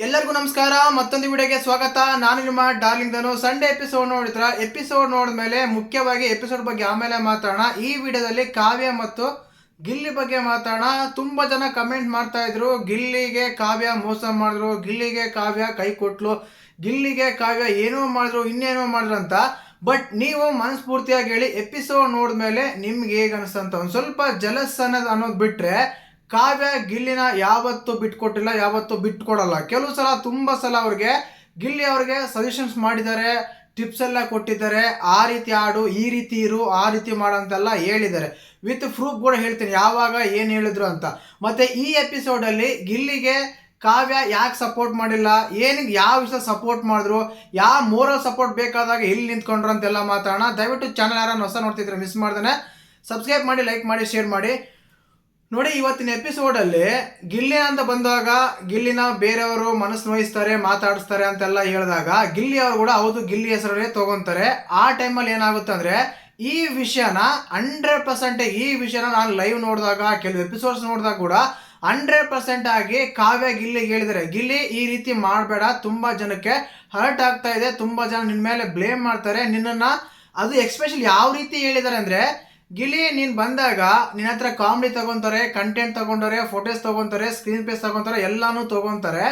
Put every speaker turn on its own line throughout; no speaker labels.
ಎಲ್ಲರಿಗೂ ನಮಸ್ಕಾರ, ಮತ್ತೊಂದು ವಿಡಿಯೋಗೆ ಸ್ವಾಗತ. ನಾನು ನಿಮ್ಮ ಡಾರ್ಲಿಂಗ್ ಧನು. ಸಂಡೇ ಎಪಿಸೋಡ್ ನೋಡಿದ್ರ ಎಪಿಸೋಡ್ ನೋಡಿದ್ಮೇಲೆ ಮುಖ್ಯವಾಗಿ ಎಪಿಸೋಡ್ ಬಗ್ಗೆ ಆಮೇಲೆ ಮಾತಾಡೋಣ. ಈ ವಿಡಿಯೋದಲ್ಲಿ ಕಾವ್ಯ ಮತ್ತು ಗಿಲ್ಲಿ ಬಗ್ಗೆ ಮಾತಾಡೋಣ. ತುಂಬ ಜನ ಕಮೆಂಟ್ ಮಾಡ್ತಾ ಇದ್ರು. ಗಿಲ್ಲಿಗೆ ಕಾವ್ಯ ಮೋಸ ಮಾಡಿದ್ರು, ಗಿಲ್ಲಿಗೆ ಕಾವ್ಯ ಕೈ ಕೊಟ್ಲು, ಗಿಲ್ಲಿಗೆ ಕಾವ್ಯ ಏನೋ ಮಾಡಿದ್ರು, ಇನ್ನೇನೋ ಮಾಡಿದ್ರು ಅಂತ. ಬಟ್ ನೀವು ಮನಸ್ಫೂರ್ತಿಯಾಗಿ ಹೇಳಿ ಎಪಿಸೋಡ್ ನೋಡಿದ್ಮೇಲೆ ನಿಮ್ಗೆ ಹೇಗೆ ಅನಿಸ್ತಂತ ಒಂದು ಸ್ವಲ್ಪ ಜಲಸ್ ಅನ್ನೋದು ಅನ್ನೋದು ಬಿಟ್ರೆ ಕಾವ್ಯ ಗಿಲ್ಲಿನ ಯಾವತ್ತೂ ಬಿಟ್ಕೊಟ್ಟಿಲ್ಲ, ಯಾವತ್ತೂ ಬಿಟ್ಕೊಡಲ್ಲ. ಕೆಲವು ಸಲ, ತುಂಬ ಸಲ ಅವ್ರಿಗೆ ಗಿಲ್ಲಿ ಅವ್ರಿಗೆ ಸಜೆಷನ್ಸ್ ಮಾಡಿದ್ದಾರೆ ಟಿಪ್ಸ್ ಎಲ್ಲ ಕೊಟ್ಟಿದ್ದಾರೆ. ಆ ರೀತಿ ಆಡು, ಈ ರೀತಿ ಇರು, ಆ ರೀತಿ ಮಾಡು ಅಂತೆಲ್ಲ ಹೇಳಿದ್ದಾರೆ. ವಿತ್ ಪ್ರೂಫ್ ಕೂಡ ಹೇಳ್ತೀನಿ, ಯಾವಾಗ ಏನು ಹೇಳಿದ್ರು ಅಂತ. ಮತ್ತು ಈ ಎಪಿಸೋಡಲ್ಲಿ ಗಿಲ್ಲಿಗೆ ಕಾವ್ಯ ಯಾಕೆ ಸಪೋರ್ಟ್ ಮಾಡಿಲ್ಲ ಏನಿಗೆ ಯಾವ ವಿಷಯ ಸಪೋರ್ಟ್ ಮಾಡಿದ್ರು, ಯಾವ ಮೋರಲ್ ಸಪೋರ್ಟ್ ಬೇಕಾದಾಗ ಎಲ್ಲಿ ನಿಂತ್ಕೊಂಡ್ರು ಅಂತೆಲ್ಲ ಮಾತಾಡೋಣ. ದಯವಿಟ್ಟು ಚಾನಲ್ ಯಾರನ್ನು ಹೊಸ ನೋಡ್ತಿದ್ರೆ ಮಿಸ್ ಮಾಡ್ದೇನೆ. ಸಬ್ಸ್ಕ್ರೈಬ್ ಮಾಡಿ ಲೈಕ್ ಮಾಡಿ ಶೇರ್ ಮಾಡಿ. ನೋಡಿ, ಇವತ್ತಿನ ಎಪಿಸೋಡಲ್ಲಿ ಗಿಲ್ಲಿ ಅಂತ ಬಂದಾಗ ಗಿಲ್ಲಿನ ಬೇರೆಯವರು ಮನಸ್ಸು ನೋಯಿಸ್ತಾರೆ, ಮಾತಾಡಿಸ್ತಾರೆ ಅಂತೆಲ್ಲ ಹೇಳಿದಾಗ ಗಿಲ್ಲಿ ಅವರು ಕೂಡ ಹೌದು, ಗಿಲ್ಲಿ ಹೆಸರಲ್ಲೇ ತಗೊಂತಾರೆ. ಆ ಟೈಮಲ್ಲಿ ಏನಾಗುತ್ತೆ ಅಂದರೆ, ಈ ವಿಷಯನ ಹಂಡ್ರೆಡ್ ಪರ್ಸೆಂಟ್ ಈ ವಿಷಯನ ನಾನು ಲೈವ್ ನೋಡಿದಾಗ, ಕೆಲವು ಎಪಿಸೋಡ್ಸ್ ನೋಡಿದಾಗ ಕೂಡ ಹಂಡ್ರೆಡ್ ಪರ್ಸೆಂಟ್ ಆಗಿ ಕಾವ್ಯ ಗಿಲ್ಲಿಗೆ ಹೇಳಿದರೆ. ಗಿಲ್ಲಿ ಈ ರೀತಿ ಮಾಡಬೇಡ, ತುಂಬ ಜನಕ್ಕೆ ಹರ್ಟ್ ಆಗ್ತಾ ಇದೆ, ತುಂಬ ಜನ ನಿನ್ನ ಮೇಲೆ ಬ್ಲೇಮ್ ಮಾಡ್ತಾರೆ. ನಿನ್ನನ್ನು ಅದು ಎಕ್ಸ್ಪೆಷಲಿ ಯಾವ ರೀತಿ ಹೇಳಿದ್ದಾರೆ ಅಂದ್ರೆ ಗಿಲಿ ನೀನು ಬಂದಾಗ ನಿನ್ನ ಹತ್ರ ಕಾಮಿಡಿ ತಗೊಂತಾರೆ ಕಂಟೆಂಟ್ ತಗೊಂತಾರೆ ಫೋಟೋಸ್ ತಗೊಂತಾರೆ ಸ್ಕ್ರೀನ್ ಪೇಸ್ ತಗೊಂತಾರೆ, ಎಲ್ಲಾನು ತಗೊಂತಾರೆ.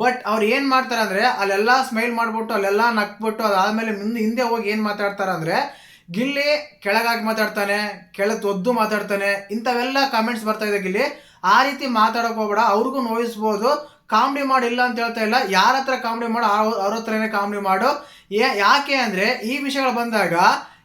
ಬಟ್ ಅವ್ರು ಏನು ಮಾಡ್ತಾರೆ ಅಂದರೆ, ಅಲ್ಲೆಲ್ಲ ಸ್ಮೈಲ್ ಮಾಡಿಬಿಟ್ಟು, ಅಲ್ಲೆಲ್ಲ ನಕ್ಬಿಟ್ಟು ಅದಾದಮೇಲೆ ಮುಂದೆ ಹಿಂದೆ ಹೋಗಿ ಏನು ಮಾತಾಡ್ತಾರೆ ಅಂದರೆ ಗಿಲ್ಲಿ ಕೆಳಗಾಗಿ ಮಾತಾಡ್ತಾನೆ, ಕೆಳಗೆ ಒದ್ದು ಮಾತಾಡ್ತಾನೆ, ಇಂಥವೆಲ್ಲ ಕಮೆಂಟ್ಸ್ ಬರ್ತಾ ಇದೆ ಗಿಲ್ಲಿ ಆ ರೀತಿ ಮಾತಾಡೋಕೆ ಹೋಗ್ಬೇಡ, ಅವ್ರಿಗೂ ನೋಯಿಸ್ಬೋದು. ಕಾಮಿಡಿ ಮಾಡಿಲ್ಲ ಅಂತ ಹೇಳ್ತಾ ಇಲ್ಲ. ಯಾರ ಹತ್ರ ಕಾಮಿಡಿ ಮಾಡೋ, ಅವ್ರ ಹತ್ರನೇ ಕಾಮಿಡಿ ಮಾಡು. ಯಾಕೆ ಅಂದರೆ, ಈ ವಿಷಯಗಳು ಬಂದಾಗ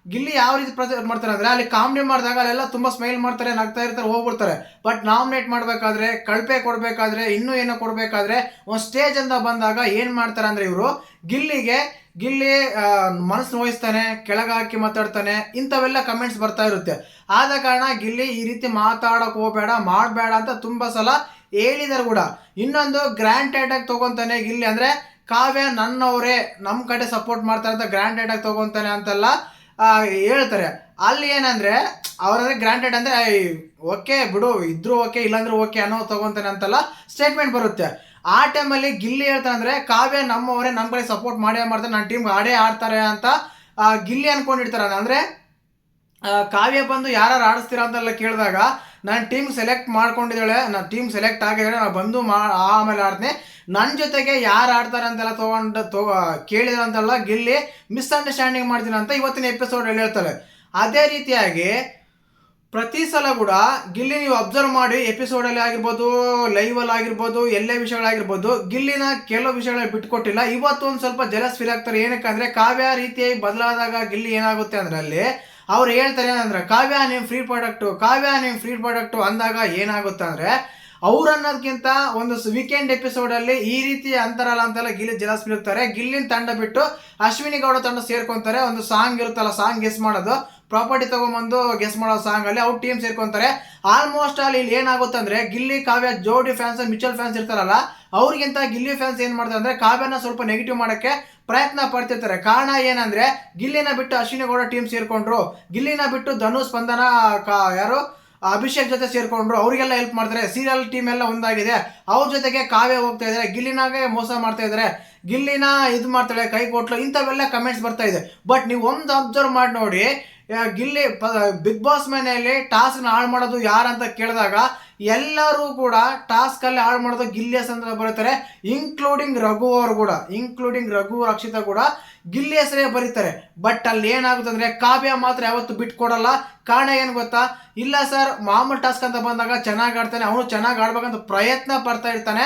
ಗಿಲ್ಲಿ ಯಾವ ರೀತಿ ಪ್ರಚಾರ ಮಾಡ್ತಾರೆ ಅಂದರೆ ಅಲ್ಲಿ ಕಾಮಿಡಿ ಮಾಡಿದಾಗ ಅಲ್ಲೆಲ್ಲ ತುಂಬಾ ಸ್ಮೈಲ್ ಮಾಡ್ತಾರೆ, ನಗ್ತಾ ಇರ್ತಾರೆ, ಹೋಗ್ಬಿಡ್ತಾರೆ. ಬಟ್ ನಾಮಿನೇಟ್ ಮಾಡಬೇಕಾದ್ರೆ, ಕಳಪೆ ಕೊಡ್ಬೇಕಾದ್ರೆ, ಇನ್ನೂ ಏನೋ ಕೊಡ್ಬೇಕಾದ್ರೆ, ಒಂದು ಸ್ಟೇಜ್ ಅಂತ ಬಂದಾಗ ಏನು ಮಾಡ್ತಾರೆ ಅಂದರೆ ಇವರು, ಗಿಲ್ಲಿಗೆ, ಗಿಲ್ಲಿ ಮನಸ್ಸು ನೋಯಿಸ್ತಾನೆ, ಕೆಳಗೆ ಹಾಕಿ ಮಾತಾಡ್ತಾನೆ, ಇಂಥವೆಲ್ಲ ಕಮೆಂಟ್ಸ್ ಬರ್ತಾ ಇರುತ್ತೆ. ಆದ ಕಾರಣ ಗಿಲ್ಲಿ ಈ ರೀತಿ ಮಾತಾಡೋಕೆ ಹೋಗ್ಬೇಡ, ಮಾಡಬೇಡ ಅಂತ ತುಂಬಾ ಸಲ ಹೇಳಿದಾರೆ ಕೂಡ. ಇನ್ನೊಂದು ಗ್ರ್ಯಾಂಡ್ ಆಗಿ ತಗೊಂತಾನೆ ಗಿಲ್ಲಿ ಅಂದ್ರೆ, ಕಾವ್ಯ ನನ್ನವರೇ ನಮ್ಮ ಕಡೆ ಸಪೋರ್ಟ್ ಮಾಡ್ತಾರೆ ಅಂತ ಗ್ರ್ಯಾಂಟೆಡ್ ಆಗಿ ತಗೊಂತಾನೆ ಅಂತೆಲ್ಲ ಹೇಳ್ತಾರೆ. ಅಲ್ಲಿ ಏನಂದ್ರೆ ಅವ್ರಂದ್ರೆ ಗ್ರಾಂಟೆಡ್ ಅಂದ್ರೆ ಓಕೆ ಬಿಡು, ಇದ್ರು ಓಕೆ ಇಲ್ಲಾಂದ್ರೆ ಓಕೆ ಅನ್ನೋ ತಗೊಂತಾನೆ ಅಂತೆಲ್ಲ ಸ್ಟೇಟ್ಮೆಂಟ್ ಬರುತ್ತೆ. ಆ ಟೈಮಲ್ಲಿ ಗಿಲ್ಲಿ ಹೇಳ್ತಾನೆ ಅಂದ್ರೆ, ಕಾವ್ಯ ನಮ್ಮವರೇ ನಮ್ಮ ಕಡೆ ಸಪೋರ್ಟ್ ಮಾಡೇ ಮಾಡ್ತಾರೆ ನನ್ನ ಟೀಮ್ ಆಡೇ ಆಡ್ತಾರೆ ಅಂತ ಗಿಲ್ಲಿ ಅನ್ಕೊಂಡಿರ್ತಾರೆ. ಅಂದ್ರೆ ಕಾವ್ಯ ಬಂದು ಯಾರು ಆಡಿಸ್ತೀರಾ ಅಂತೆಲ್ಲ ಕೇಳಿದಾಗ ನಾನು ಟೀಮ್ ಸೆಲೆಕ್ಟ್ ಮಾಡ್ಕೊಂಡಿದ್ದಾಳೆ, ನಾನು ಟೀಮ್ ಸೆಲೆಕ್ಟ್ ಆಗಿದ್ದಾಳೆ, ನಾನು ಬಂದು ಮಾ, ಆಮೇಲೆ ಆಡ್ತೀನಿ. ನನ್ನ ಜೊತೆಗೆ ಯಾರು ಆಡ್ತಾರೆ ಅಂತೆಲ್ಲ ತೊಗೊಂಡು ತಗೋ ಕೇಳಿದ್ರು ಅಂತೆಲ್ಲ ಗಿಲ್ಲಿ ಮಿಸ್ಅಂಡರ್ಸ್ಟ್ಯಾಂಡಿಂಗ್ ಮಾಡ್ತೀನಿ ಅಂತ ಇವತ್ತಿನ ಎಪಿಸೋಡಲ್ಲಿ ಹೇಳ್ತಾರೆ ಅದೇ ರೀತಿಯಾಗಿ ಪ್ರತಿ ಸಲ ಕೂಡ ಗಿಲ್ಲಿ ನೀವು ಅಬ್ಸರ್ವ್ ಮಾಡಿ ಎಪಿಸೋಡಲ್ಲಿ ಆಗಿರ್ಬೋದು ಲೈವಲ್ಲಿ ಆಗಿರ್ಬೋದು, ಎಲ್ಲೇ ವಿಷಯಗಳಾಗಿರ್ಬೋದು ಗಿಲ್ಲಿನ ಕೆಲವು ವಿಷಯಗಳ ಬಿಟ್ಕೊಟ್ಟಿಲ್ಲ. ಇವತ್ತು ಒಂದು ಸ್ವಲ್ಪ ಜಲಸ್ ಫೀಲ್ ಆಗ್ತಾರೆ. ಏನಕ್ಕೆ ಅಂದರೆ ಕಾವ್ಯ ರೀತಿಯಾಗಿ ಬದಲಾದಾಗ ಗಿಲ್ಲಿ ಏನಾಗುತ್ತೆ ಅಂದರೆ ಅಲ್ಲಿ ಅವ್ರು ಹೇಳ್ತಾರೆ ಏನಂದ್ರೆ ಕಾವ್ಯ ನಿಮ್ಮ ಫ್ರೀ ಪ್ರಾಡಕ್ಟು ಕಾವ್ಯ ನಿಮ್ಮ ಫ್ರೀ ಪ್ರಾಡಕ್ಟು ಅಂದಾಗ ಏನಾಗುತ್ತೆ ಅಂದರೆ ಅವ್ರು ಅನ್ನೋದಕ್ಕಿಂತ ಒಂದು ವೀಕೆಂಡ್ ಎಪಿಸೋಡ್ ಅಲ್ಲಿ ಈ ರೀತಿ ಅಂತಾರಲ್ಲ ಅಂತೆಲ್ಲ ಗಿಲ್ಲಿ ಜಲಸ್ ಬೀಳ್ತಾರೆ. ಗಿಲ್ಲಿನ ತಂಡ ಬಿಟ್ಟು ಅಶ್ವಿನಿ ಗೌಡ ತಂಡ ಸೇರ್ಕೊಂತಾರೆ. ಒಂದು ಸಾಂಗ್ ಇರುತ್ತಲ್ಲ ಸಾಂಗ್ ಗೆಸ್ ಮಾಡೋದು. ಪ್ರಾಪರ್ಟಿ ತಗೊಂಬಂದು ಗೆಸ್ ಮಾಡೋ ಸಾಂಗ್ ಅಲ್ಲಿ ಅವ್ರು ಟೀಮ್ ಸೇರ್ಕೊಂತಾರೆ. ಆಲ್ಮೋಸ್ಟ್ ಅಲ್ಲಿ ಇಲ್ಲಿ ಏನಾಗುತ್ತೆ ಅಂದ್ರೆ ಗಿಲ್ಲಿ, ಕಾವ್ಯ, ಜೋಡಿ ಫ್ಯಾನ್ಸ್ ಮ್ಯೂಚುವಲ್ ಫ್ಯಾನ್ಸ್ ಇರ್ತಾರಲ್ಲ, ಅವ್ರಿಗಿಂತ ಗಿಲ್ಲಿ ಫ್ಯಾನ್ಸ್ ಏನ್ ಮಾಡ್ತಾರೆ ಅಂದ್ರೆ ಕಾವ್ಯನ ಸ್ವಲ್ಪ ನೆಗೆಟಿವ್ ಮಾಡಕ್ಕೆ ಪ್ರಯತ್ನ ಪಡ್ತಿರ್ತಾರೆ. ಕಾರಣ ಏನಂದ್ರೆ ಗಿಲ್ಲಿನ ಬಿಟ್ಟು ಅಶ್ವಿನಿ ಗೌಡ ಟೀಮ್ ಸೇರ್ಕೊಂಡ್ರು. ಗಿಲ್ಲಿನ ಬಿಟ್ಟು ಧನು ಸ್ಪಂದನ ಯಾರು? ಅಭಿಷೇಕ್ ಜೊತೆ ಸೇರಿಕೊಂಡ್ರು, ಅವರಿಗೆಲ್ಲ ಹೆಲ್ಪ್ ಮಾಡ್ತಾರೆ. ಸೀರಿಯಲ್ ಟೀಮ್ ಎಲ್ಲ ಒಂದಾಗಿದೆ. ಅವ್ರ ಜೊತೆಗೆ ಕಾವ್ಯ ಹೋಗ್ತಾ ಇದ್ದಾರೆ ಗಿಲ್ಲಿನಾಗೆ ಮೋಸ ಮಾಡ್ತಾ ಇದ್ದಾರೆ ಗಿಲ್ಲಿನ ಇದು ಮಾಡ್ತಾಳೆ, ಕೈ ಕೊಟ್ಲು, ಇಂಥವೆಲ್ಲ ಕಮೆಂಟ್ಸ್ ಬರ್ತಾ ಇದೆ. ಬಟ್ ನೀವು ಒಂದು ಅಬ್ಸರ್ವ್ ಮಾಡಿ ನೋಡಿ ಗಿಲ್ಲಿ ಬಿಗ್ ಬಾಸ್ ಮನೆಯಲ್ಲಿ ಟಾಸ್ಕ್ನ ಹಾಳು ಮಾಡೋದು ಯಾರಂತ ಕೇಳಿದಾಗ ಎಲ್ಲರೂ ಕೂಡ ಟಾಸ್ಕ್ ಅಲ್ಲಿ ಹಾಳು ಮಾಡೋದು ಗಿಲ್ಲಿಯಸ್ ಅಂತ ಬರೀತಾರೆ. ಇನ್ಕ್ಲೂಡಿಂಗ್ ರಘು ಅವರು ಕೂಡ ಇನ್ಕ್ಲೂಡಿಂಗ್ ರಘು, ರಕ್ಷಿತ ಕೂಡ ಗಿಲ್ಲಿ ಹೆಸರೇ ಬರೀತಾರೆ. ಬಟ್ ಅಲ್ಲಿ ಏನಾಗುತ್ತೆ ಅಂದ್ರೆ ಕಾವ್ಯ ಮಾತ್ರ ಯಾವತ್ತು ಬಿಟ್ಕೊಡಲ್ಲ ಕಾರಣ ಏನು ಗೊತ್ತಾ? ಇಲ್ಲ ಸರ್, ಮಾಮೂಲ್ ಟಾಸ್ಕ್ ಅಂತ ಬಂದಾಗ ಚೆನ್ನಾಗಿ ಆಡ್ತಾನೆ, ಅವನು ಚೆನ್ನಾಗಿ ಆಡ್ಬೇಕಂತ ಪ್ರಯತ್ನ ಪಡ್ತಾ ಇರ್ತಾನೆ.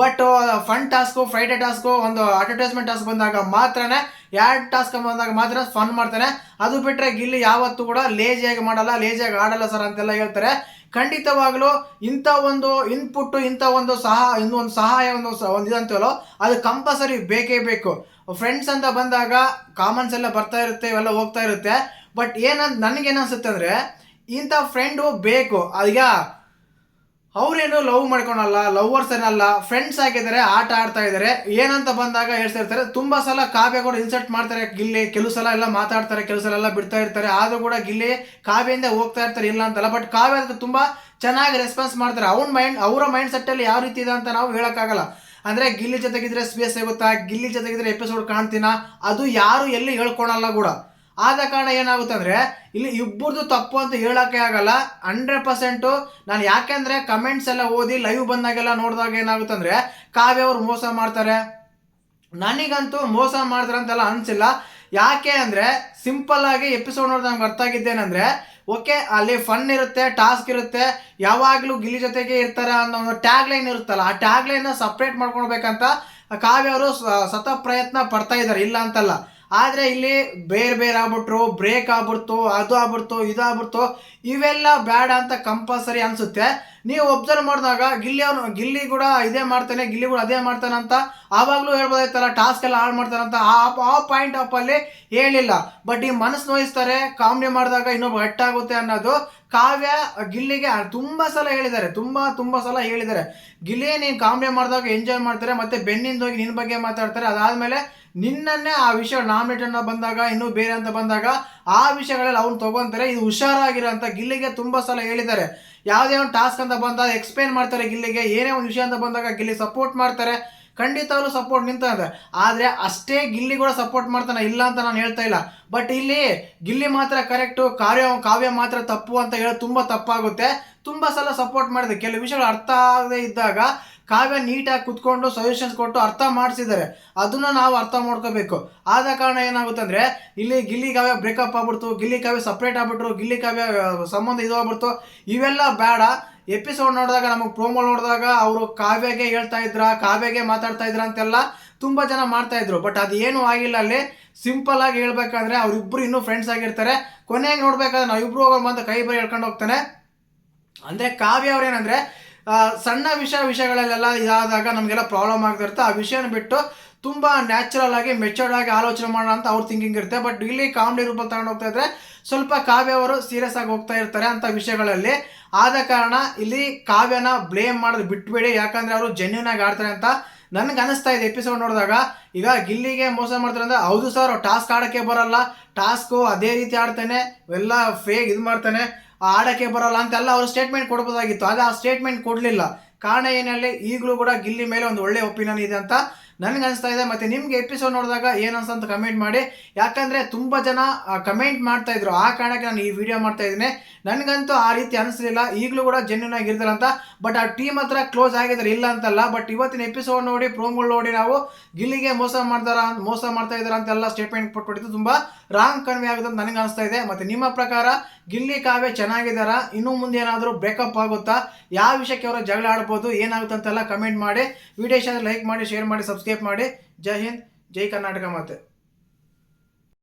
But fun task Friday task ಒಂದು ಅಡ್ವರ್ಟೈಸ್ಮೆಂಟ್ ಟಾಸ್ಕ್ ಬಂದಾಗ ಮಾತ್ರನೇ, ಎರಡು ಟಾಸ್ಕ್ ಬಂದಾಗ ಮಾತ್ರ ಫನ್ ಮಾಡ್ತಾನೆ ಅದು ಬಿಟ್ಟರೆ ಗಿಲ್ಲಿ ಯಾವತ್ತೂ ಕೂಡ ಲೇಜಿಯಾಗಿ ಮಾಡಲ್ಲ ಲೇಜಿಯಾಗಿ ಆಡಲ್ಲ ಸರ್ ಅಂತೆಲ್ಲ ಹೇಳ್ತಾರೆ. ಖಂಡಿತವಾಗಲೂ ಇಂಥ ಒಂದು ಇನ್ಪುಟ್ ಇಂಥ ಒಂದು ಸಹ ಇನ್ನೊಂದು ಸಹಾಯ, ಒಂದು ಒಂದು ಇದಂತೇವಲ್ಲ ಅದು ಕಂಪಲ್ಸರಿ ಬೇಕೇ ಬೇಕು. ಫ್ರೆಂಡ್ಸ್ ಅಂತ ಬಂದಾಗ ಕಾಮನ್ಸ್ ಎಲ್ಲ ಬರ್ತಾ ಇರುತ್ತೆ, ಇವೆಲ್ಲ ಹೋಗ್ತಾ ಇರುತ್ತೆ. ಬಟ್ ಏನಂತ, ನನಗೇನು ಅನ್ಸುತ್ತೆ ಅಂದರೆ, ಇಂಥ ಫ್ರೆಂಡು ಬೇಕು. ಈಗ ಅವ್ರೇನು ಲವ್ ಮಾಡ್ಕೊಳಲ್ಲ ಲವರ್ಸ್ ಏನಲ್ಲ ಫ್ರೆಂಡ್ಸ್ ಆಗಿದ್ದಾರೆ, ಆಟ ಆಡ್ತಾ ಇದ್ದಾರೆ, ಏನಂತ ಬಂದಾಗ ಹೇಳ್ತಾ ಇರ್ತಾರೆ, ತುಂಬಾ ಸಲ ಕಾವ್ಯ ಕೂಡ ಇನ್ಸಲ್ಟ್ ಮಾಡ್ತಾರೆ, ಗಿಲ್ಲಿ ಕೆಲವು ಸಲ ಎಲ್ಲ ಮಾತಾಡ್ತಾರೆ, ಕೆಲವು ಸಲ ಎಲ್ಲ ಬಿಡ್ತಾ ಇರ್ತಾರೆ, ಆದ್ರೂ ಕೂಡ ಗಿಲ್ಲಿ ಕಾವ್ಯದಿಂದ ಹೋಗ್ತಾ ಇರ್ತಾರೆ ಇಲ್ಲ ಅಂತಲ್ಲ ಬಟ್ ಕಾವ್ಯ ಅದಕ್ಕೆ ತುಂಬಾ ಚೆನ್ನಾಗಿ ರೆಸ್ಪಾನ್ಸ್ ಮಾಡ್ತಾರೆ. ಅವ್ನ ಮೈಂಡ್ ಅವರ ಮೈಂಡ್ ಸೆಟ್ ಅಲ್ಲಿ ಯಾವ ರೀತಿ ಇದೆ ಅಂತ ನಾವು ಹೇಳೋಕ್ಕಾಗಲ್ಲ. ಅಂದ್ರೆ ಗಿಲ್ಲಿ ಜೊತೆಗಿದ್ರೆ ಸ್ಪೇಸ್ ಸಿಗುತ್ತಾ ಗಿಲ್ಲಿ ಜೊತೆಗಿದ್ರೆ ಎಪಿಸೋಡ್ ಕಾಣ್ತೀನ, ಅದು ಯಾರು ಎಲ್ಲಿ ಹೇಳ್ಕೊಳಲ್ಲ ಕೂಡ. ಆದ ಕಾರಣ ಏನಾಗುತ್ತೆ ಅಂದ್ರೆ, ಇಲ್ಲಿ ಇಬ್ಬರದು ತಪ್ಪು ಅಂತ ಹೇಳೋಕೆ ಆಗಲ್ಲ. ಹಂಡ್ರೆಡ್ ಪರ್ಸೆಂಟು ನಾನು ಯಾಕೆಂದ್ರೆ ಕಮೆಂಟ್ಸ್ ಎಲ್ಲ ಓದಿ ಲೈವ್ ಬಂದಾಗೆಲ್ಲ ನೋಡಿದಾಗ ಏನಾಗುತ್ತೆ ಅಂದ್ರೆ, ಕಾವ್ಯ ಅವ್ರು ಮೋಸ ಮಾಡ್ತಾರೆ. ನನಗಂತೂ ಮೋಸ ಮಾಡ್ತಾರೆ ಅಂತೆಲ್ಲ ಅನಿಸಿಲ್ಲ. ಯಾಕೆ ಅಂದರೆ ಸಿಂಪಲ್ ಆಗಿ ಎಪಿಸೋಡ್ ನೋಡಿದ ನಮ್ಗೆ ಅರ್ಥ ಆಗಿದ್ದೇನೆಂದರೆ ಓಕೆ ಅಲ್ಲಿ ಫನ್ ಇರುತ್ತೆ ಟಾಸ್ಕ್ ಇರುತ್ತೆ, ಯಾವಾಗಲೂ ಗಿಲಿ ಜೊತೆಗೆ ಇರ್ತಾರೆ ಅನ್ನೋ ಒಂದು ಟ್ಯಾಗ್ ಲೈನ್ ಇರುತ್ತಲ್ಲ, ಆ ಟ್ಯಾಗ್ ಲೈನ್ನ ಸಪ್ರೇಟ್ ಮಾಡ್ಕೊಳ್ಬೇಕಂತ ಕಾವ್ಯ ಅವರು ಸತ ಪ್ರಯತ್ನ ಪಡ್ತಾ ಇದ್ದಾರೆ, ಇಲ್ಲ ಅಂತಲ್ಲ. ಆದರೆ ಇಲ್ಲಿ ಬೇರೆ ಬೇರೆ ಆಗ್ಬಿಟ್ರು ಬ್ರೇಕ್ ಆಗ್ಬಿಡ್ತು, ಅದು ಆಗ್ಬಿಡ್ತು, ಇದು ಆಗ್ಬಿಡ್ತು, ಇವೆಲ್ಲ ಬೇಡ ಅಂತ ಕಂಪಲ್ಸರಿ ಅನಿಸುತ್ತೆ. ನೀವು ಒಬ್ಸರ್ವ್ ಮಾಡಿದಾಗ ಗಿಲ್ಲಿ ಅವನು, ಗಿಲ್ಲಿ ಕೂಡ ಇದೇ ಮಾಡ್ತಾನೆ, ಗಿಲ್ಲಿ ಕೂಡ ಅದೇ ಮಾಡ್ತಾನೆ ಅಂತ ಆವಾಗಲೂ ಹೇಳ್ಬೋದಾಯ್ತಲ್ಲ ಟಾಸ್ಕ್ ಎಲ್ಲ ಹಾಳು ಅಂತ ಆ ಆ ಪಾಯಿಂಟ್ ಆಫ್ ಅಲ್ಲಿ ಹೇಳಿಲ್ಲ. ಬಟ್ ಈ ಮನಸ್ಸು ನೋಯಿಸ್ತಾರೆ ಕಾಮಿಡಿ ಮಾಡಿದಾಗ ಇನ್ನೊಬ್ಬ ಗಟ್ಟಾಗುತ್ತೆ ಅನ್ನೋದು ಕಾವ್ಯ ಗಿಲ್ಲಿಗೆ ತುಂಬ ಸಲ ಹೇಳಿದ್ದಾರೆ, ತುಂಬ ತುಂಬ ಸಲ ಹೇಳಿದ್ದಾರೆ. ಗಿಲ್ಲಿ ನೀನು ಕಾಮಿಡಿ ಮಾಡಿದಾಗ ಎಂಜಾಯ್ ಮಾಡ್ತಾರೆ, ಮತ್ತೆ ಬೆನ್ನಿಂದ ಹೋಗಿ ನಿನ್ನ ಬಗ್ಗೆ ಮಾತಾಡ್ತಾರೆ, ಅದಾದಮೇಲೆ ನಿನ್ನನ್ನೇ ಆ ವಿಷಯ ನಾಮಿನೇಟ್ ಅನ್ನೋ ಬಂದಾಗ, ಇನ್ನೂ ಬೇರೆ ಅಂತ ಬಂದಾಗ, ಆ ವಿಷಯಗಳಲ್ಲಿ ಅವ್ನು ತಗೊಂತಾರೆ, ಇದು ಹುಷಾರಾಗಿರೋ ಅಂತ ಗಿಲ್ಲಿಗೆ ತುಂಬ ಸಲ ಹೇಳಿದ್ದಾರೆ. ಯಾವುದೇ ಒಂದು ಟಾಸ್ಕ್ ಅಂತ ಬಂದಾಗ ಎಕ್ಸ್ಪ್ಲೇನ್ ಮಾಡ್ತಾರೆ ಗಿಲ್ಲಿಗೆ, ಏನೇ ಒಂದು ವಿಷಯ ಅಂತ ಬಂದಾಗ ಗಿಲ್ಲಿ ಸಪೋರ್ಟ್ ಮಾಡ್ತಾರೆ. ಖಂಡಿತವಾಗ್ಲೂ ಸಪೋರ್ಟ್ ನಿಂತಂದ್ರೆ ಆದರೆ ಅಷ್ಟೇ ಗಿಲ್ಲಿ ಕೂಡ ಸಪೋರ್ಟ್ ಮಾಡ್ತಾನೆ, ಇಲ್ಲ ಅಂತ ನಾನು ಹೇಳ್ತಾ ಇಲ್ಲ. ಬಟ್ ಇಲ್ಲಿ ಗಿಲ್ಲಿ ಮಾತ್ರ ಕರೆಕ್ಟು ಕಾರ್ಯ, ಕಾವ್ಯ ಮಾತ್ರ ತಪ್ಪು ಅಂತ ಹೇಳೋದು ತುಂಬ ತಪ್ಪಾಗುತ್ತೆ. ತುಂಬ ಸಲ ಸಪೋರ್ಟ್ ಮಾಡಿದೆ. ಕೆಲವು ವಿಷಯಗಳು ಅರ್ಥ ಆಗದೆ ಇದ್ದಾಗ ಕಾವ್ಯ ನೀಟಾಗಿ ಕುತ್ಕೊಂಡು ಸಜೆಷನ್ಸ್ ಕೊಟ್ಟು ಅರ್ಥ ಮಾಡಿಸಿದ್ದಾರೆ. ಅದನ್ನು ನಾವು ಅರ್ಥ ಮಾಡ್ಕೋಬೇಕು. ಆದ ಕಾರಣ ಏನಾಗುತ್ತೆ ಅಂದರೆ ಇಲ್ಲಿ ಗಿಲ್ಲಿ ಕಾವ್ಯ ಬ್ರೇಕಪ್ ಆಗ್ಬಿಡ್ತು, ಗಿಲ್ಲಿ ಕಾವ್ಯ ಸಪ್ರೇಟ್ ಆಗ್ಬಿಟ್ರು, ಗಿಲ್ಲಿ ಕಾವ್ಯ ಸಂಬಂಧ ಇದು ಆಗ್ಬಿಡ್ತು ಇವೆಲ್ಲ ಬೇಡ. ಎಪಿಸೋಡ್ ನೋಡಿದಾಗ, ನಮಗೆ ಪ್ರೋಮೋ ನೋಡಿದಾಗ ಅವರು ಕಾವ್ಯಗೆ ಹೇಳ್ತಾ ಇದ್ರ, ಕಾವ್ಯಗೆ ಮಾತಾಡ್ತಾ ಇದ್ರ ಅಂತೆಲ್ಲ ತುಂಬ ಜನ ಮಾಡ್ತಾ ಇದ್ರು. ಬಟ್ ಅದು ಏನೂ ಆಗಿಲ್ಲ ಅಲ್ಲಿ. ಸಿಂಪಲ್ ಆಗಿ ಹೇಳ್ಬೇಕಂದ್ರೆ ಅವರಿಬ್ಬರು ಇನ್ನೂ ಫ್ರೆಂಡ್ಸ್ ಆಗಿರ್ತಾರೆ. ಕೊನೆಗೆ ನೋಡ್ಬೇಕಾದ್ರೆ ನಾವಿಬ್ರು ಹೋಗೋ ಬಂದು ಕೈ ಬೈ ಹೇಳ್ಕೊಂಡು ಹೋಗ್ತಾನೆ. ಅಂದರೆ ಕಾವ್ಯ ಅವ್ರೇನಂದ್ರೆ ಸಣ್ಣ ವಿಷಯ ವಿಷಯಗಳಲ್ಲೆಲ್ಲ ಇದಾದಾಗ ನಮಗೆಲ್ಲ ಪ್ರಾಬ್ಲಮ್ ಆಗ್ತಿರುತ್ತೆ ಆ ವಿಷಯನ ಬಿಟ್ಟು ತುಂಬ ನ್ಯಾಚುರಲ್ ಆಗಿ ಮೆಚೂರ್ಡ್ ಆಗಿ ಆಲೋಚನೆ ಮಾಡೋಣ ಅಂತ ಅವ್ರ ಥಿಂಕಿಂಗ್ ಇರುತ್ತೆ. ಬಟ್ ಇಲ್ಲಿ ಕಾಮಿಡಿ ರೂಪ ತಗೊಂಡು ಹೋಗ್ತಾ ಇದ್ರೆ ಸ್ವಲ್ಪ ಕಾವ್ಯ ಅವರು ಸೀರಿಯಸ್ ಆಗಿ ಹೋಗ್ತಾ ಇರ್ತಾರೆ ಅಂತ ವಿಷಯಗಳಲ್ಲಿ. ಆದ ಕಾರಣ ಇಲ್ಲಿ ಕಾವ್ಯನ ಬ್ಲೇಮ್ ಮಾಡೋದು ಬಿಟ್ಬೇಡಿ. ಯಾಕಂದ್ರೆ ಅವರು ಜೆನ್ಯೂನ್ ಆಗಿ ಆಡ್ತಾರೆ ಅಂತ ನನಗೆ ಅನಿಸ್ತಾ ಇದೆ ಎಪಿಸೋಡ್ ನೋಡಿದಾಗ. ಈಗ ಗಿಲ್ಲಿಗೆ ಮೋಸ ಮಾಡ್ತಾರೆ ಅಂದ್ರೆ ಹೌದು ಸರ್ ಟಾಸ್ಕ್ ಆಡೋಕ್ಕೆ ಬರಲ್ಲ. ಟಾಸ್ಕು ಅದೇ ರೀತಿ ಆಡ್ತಾನೆ. ಎಲ್ಲ ಫೇಕ್ ಇದು ಮಾಡ್ತಾನೆ. ಆಡೋಕ್ಕೆ ಬರೋಲ್ಲ ಅಂತೆಲ್ಲ ಅವರು ಸ್ಟೇಟ್ಮೆಂಟ್ ಕೊಡ್ಬೋದಾಗಿತ್ತು. ಆದರೆ ಆ ಸ್ಟೇಟ್ಮೆಂಟ್ ಕೊಡಲಿಲ್ಲ. ಕಾರಣ ಏನಲ್ಲಿ ಈಗಲೂ ಕೂಡ ಗಿಲ್ಲಿ ಮೇಲೆ ಒಂದು ಒಳ್ಳೆ ಒಪಿನಿಯನ್ ಇದೆ ಅಂತ ನನಗೆ ಅನಿಸ್ತಾ ಇದೆ. ಮತ್ತು ನಿಮಗೆ ಎಪಿಸೋಡ್ ನೋಡಿದಾಗ ಏನು ಅನ್ಸಂತ ಕಮೆಂಟ್ ಮಾಡಿ. ಯಾಕಂದರೆ ತುಂಬ ಜನ ಕಮೆಂಟ್ ಮಾಡ್ತಾ ಇದ್ರು. ಆ ಕಾರಣಕ್ಕೆ ನಾನು ಈ ವಿಡಿಯೋ ಮಾಡ್ತಾ ಇದ್ದೀನಿ. ನನಗಂತೂ ಆ ರೀತಿ ಅನಿಸ್ಲಿಲ್ಲ. ಈಗಲೂ ಕೂಡ ಜೆನ್ಯೂನ್ ಆಗಿರ್ತಾರೆ ಅಂತ ಬಟ್ ಆ ಟೀಮ್ ಹತ್ರ ಕ್ಲೋಸ್ ಆಗಿದ್ರೆ ಇಲ್ಲ ಅಂತಲ್ಲ. ಬಟ್ ಇವತ್ತಿನ ಎಪಿಸೋಡ್ ನೋಡಿ ಪ್ರೋಮೋಲ್ ನೋಡಿ ನಾವು ಗಿಲ್ಲಿಗೆ ಮೋಸ ಮಾಡ್ತಾರ, ಮೋಸ ಮಾಡ್ತಾ ಇದ್ದಾರೆ ಅಂತೆಲ್ಲ ಸ್ಟೇಟ್ಮೆಂಟ್ ಕೊಟ್ಬಿಟ್ಟಿದ್ದು ತುಂಬ ರಾಂಗ್ ಕನ್ವೆ ಆಗುತ್ತೆ ನನಗೆ ಅನಿಸ್ತಾ ಇದೆ. ಮತ್ತು ನಿಮ್ಮ ಪ್ರಕಾರ ಗಿಲ್ಲಿ ಕಾವ್ಯ ಚೆನ್ನಾಗಿದ್ದಾರಾ ಇನ್ನೂ ಮುಂದೆ ಏನಾದರೂ ಬ್ರೇಕಪ್ ಆಗುತ್ತಾ? ಯಾವ ವಿಷಯಕ್ಕೆ ಅವರ ಜಗಳ ಆಡ್ಬೋದು? ಏನಾಗುತ್ತೆ ಅಂತೆಲ್ಲ ಕಮೆಂಟ್ ಮಾಡಿ. ವಿಡಿಯೋ ಲೈಕ್ ಮಾಡಿ ಶೇರ್ ಮಾಡಿ ಸಬ್ಸ್ಕ್ರೈಬ್ ಮಾಡಿ. ಜೈ ಹಿಂದ್, ಜೈ ಕರ್ನಾಟಕ ಮಾತೆ.